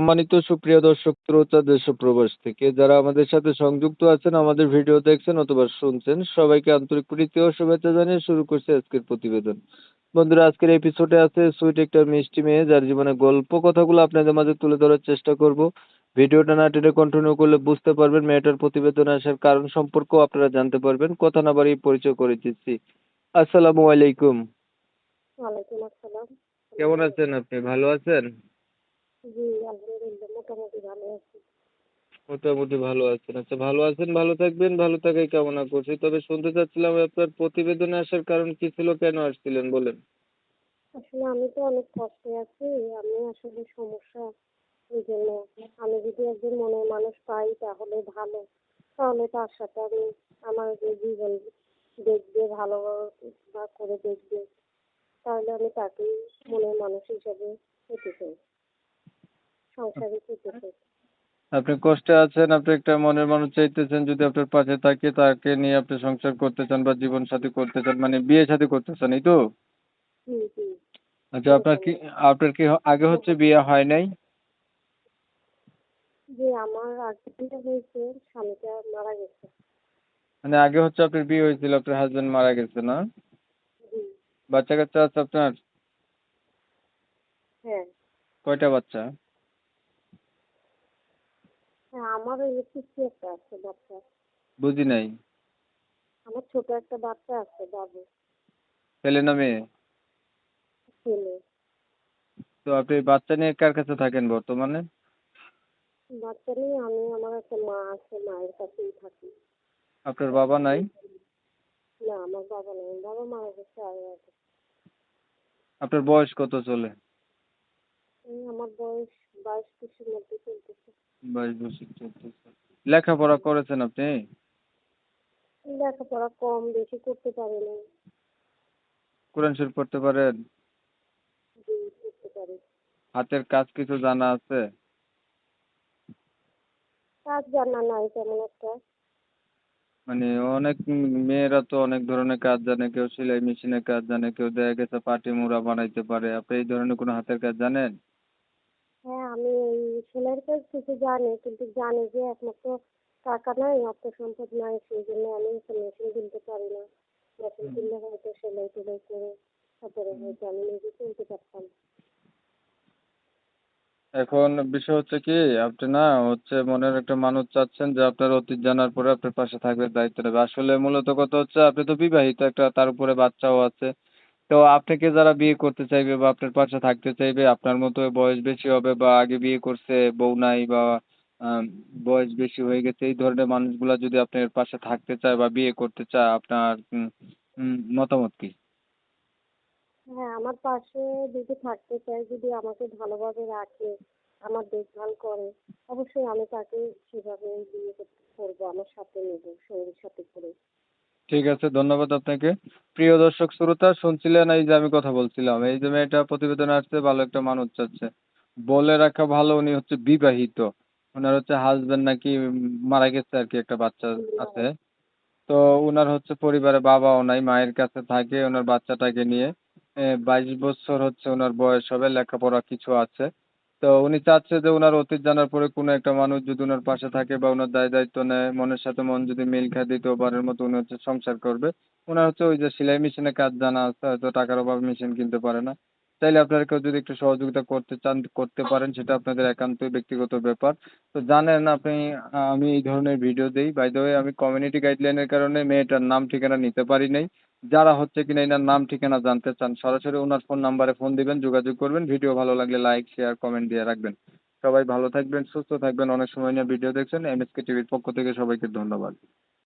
সম্মানিত সুপ্রিয় দর্শক শ্রোতা দেশ ও প্রবাস থেকে যারা আমাদের সাথে সংযুক্ত আছেন আমাদের ভিডিও দেখছেন অথবা শুনছেন সবাইকে আন্তরিক প্রীতি ও শুভেচ্ছা জানিয়ে শুরু করছে আজকের প্রতিবেদন। বন্ধুরা আজকের এপিসোডে আছে সুইট একটা মিষ্টি মেয়ে যার জীবনে গল্প কথাগুলো আপনাদের মাঝে তুলে ধরার চেষ্টা করব। ভিডিওটা না টেনে কন্টিনিউ করলে বুঝতে পারবেন মেয়েটার প্রতিবেদন আসার কারণ সম্পর্কেও আপনারা জানতে পারবেন। কথা না বাড়িয়ে পরিচয় করে দিচ্ছি। আসসালামু আলাইকুম। ওয়ালাইকুম আসসালাম। কেমন আছেন আপনি? ভালো আছেন? জি আলহামদুলিল্লাহ মোটামুটি ভালো আছি। মোটামুটি ভালো আছেন। আচ্ছা ভালো আছেন ভালো থাকবেন ভালো থাকাই কামনা করছি। তবে শুনতে চাচ্ছিলাম আপনার প্রতিবেদনে আসার কারণ কি ছিল কেন আসছিলেন বলেন? আসলে আমি তো অনেক কষ্টে আছি। আমি আসলে সমস্যা এই জন্য আমি যদি একজন মনের মানুষ পাই তাহলে ভালো। তাহলে তার সাথে আমি আমার যে জীবন দেখবে ভালো বা করে দেখবে তাহলে আমি তাকেই মনের মানুষ হিসাবে পেতে চাই। সংসারে আপনি কষ্টে আছেন আপনি একটা মনের মানুষ চাইতেছেন যদি আপনার পাশে থাকে তাকে নিয়ে আপনি সংসার করতে চান বা জীবন সাথী করতে চান মানে বিয়ে সাথী করতে চান এই তো? আচ্ছা আপনার কি আপনার কি আগে হচ্ছে বিয়ে হয় নাই? যে আমার আগে হয়েছে স্বামীটা মারা গেছে। মানে আগে হচ্ছে আপনার বিয়ে হয়েছিল আপনার হাজবেন্ড মারা গেছে না? বাচ্চা কাচ্চা আছে আপনার? হ্যাঁ। কয়টা বাচ্চা? হ্যাঁ আমার ওই যে একটা আছে বাচ্চা। বুঝি নাই। আমার ছোট একটা বাচ্চা আছে বাবু। ছেলে না মেয়ে? ছেলে। তো আপনি বাচ্চা নিয়ে কার কাছে থাকেন বর্তমানে? বাচ্চা নিয়ে আমি আমার একটা মা আছে মায়ের কাছেই থাকি। আপনার বাবা নাই? না আমার বাবা নেই। বাবা মারা গেছে আগে আগে। আপনার বয়স কত চলে? এই আমার বয়স বাইশ তেইশের মধ্যে চলতেছে। বাইশ বছর চলতেছে। লেখাপড়া করেছেন আপনি? লেখাপড়া কম বেশি করতে পারি না কোরআন শরীফ পড়তে পারেন? জি করতে পারি। হাতের কাজ কিছু জানা আছে? কাজ জানা নাই তেমন একটা। মানে অনেক মেয়েরা তো অনেক ধরনের কাজ জানে কেউ সেলাই মেশিনের কাজ জানে কেউ দেখা গেছে পাটি মোড়া বানাইতে পারে। আপনি এই ধরনের কোনো হাতের কাজ জানেন? হ্যাঁ আমি এই সেলাইয়ের কাজ কিছু জানি কিন্তু জানি যে একমাত্র টাকা নাই অর্থ সম্পদ নাই সেই জন্য আমি একটা মেশিন কিনতে পারি না। মেশিন কিনলে হয়তো সেলাই টেলাই করে তারপরে হয়তো আমি নিজে চলতে পারতাম। এখন বিষয় হচ্ছে কি আপনি না হচ্ছে মনের একটা মানুষ চাচ্ছেন যে আপনার অতীত জানার পরে আপনার পাশে থাকবে দায়িত্ব নেবে আসলে মূলত কথা হচ্ছে আপনি তো বিবাহিত একটা তার উপরে বাচ্চাও আছে। তো আপনাকে যারা বিয়ে করতে চাইবে বা আপনার পাশে থাকতে চাইবে, আপনার মতো বয়স বেশি হবে বা আগে বিয়ে করছে, বউ নাই বা বয়স বেশি হয়ে গেছে, এই ধরনের মানুষগুলা যদি আপনার পাশে থাকতে চায় বা বিয়ে করতে চায়, আপনার মতামত কি? হ্যাঁ আমার পাশে যদি থাকতে চায়, যদি আমাকে ভালোভাবে রাখে, আমার দেখভাল করে, অবশ্যই আমি তাকে সেভাবে বিয়ে করতে করব, আমার সাথে নেব সঙ্গীর সাথে করে। ঠিক আছে, ধন্যবাদ আপনাকে। প্রিয় দর্শক, শ্রোতা, শুনছিলেন এই যে আমি কথা বলছিলাম, এই যে মেয়েটা প্রতিবেদনে আসছে, ভালো একটা মানুষ চাচ্ছে বলে রাখা ভালো, উনি হচ্ছে বিবাহিত। ওনার হচ্ছে হাজবেন্ড নাকি মারা গেছে আর কি, একটা বাচ্চা আছে। তো ওনার হচ্ছে পরিবারে বাবাও নাই, মায়ের কাছে থাকে ওনার বাচ্চাটাকে নিয়ে। বাইশ বছর হচ্ছে ওনার বয়স হবে, লেখাপড়া কিছু আছে। তো উনি চাচ্ছে যে ওনার অতীত জানার পরে কোনো একটা মানুষ যদি ওনার পাশে থাকে বা ওনার দায় দায়িত্ব নেয়, মনের সাথে মন যদি মিল খায় দ্বিতীয়বারের মতো উনি হচ্ছে সংসার করবে। ওনার হচ্ছে ওই যে সেলাই মেশিনের কাজ জানা আছে, হয়তো টাকার অভাবে মেশিন কিনতে পারে না। চাইলে আপনারা কেউ যদি একটু সহযোগিতা করতে চান, করতে পারেন, সেটা আপনাদের একান্তই ব্যক্তিগত ব্যাপার। তো জানেন আপনি, আমি এই ধরনের ভিডিও দিই। বাই দ্য ওয়ে আমি কমিউনিটি গাইডলাইনের কারণে মেয়েটার নাম ঠিকানা নিতে পারি নাই। যারা হচ্ছে কিনা এনার নাম, ঠিকানা জানতে চান, সরাসরি ওনার ফোন নাম্বারে ফোন দিবেন, যোগাযোগ করবেন। ভিডিও ভালো লাগলে লাইক শেয়ার কমেন্ট দিয়ে রাখবেন। সবাই ভালো থাকবেন, সুস্থ থাকবেন। অনেক সময় নিয়ে ভিডিও দেখছেন। এমএসকে টিভির পক্ষ থেকে সবাইকে ধন্যবাদ।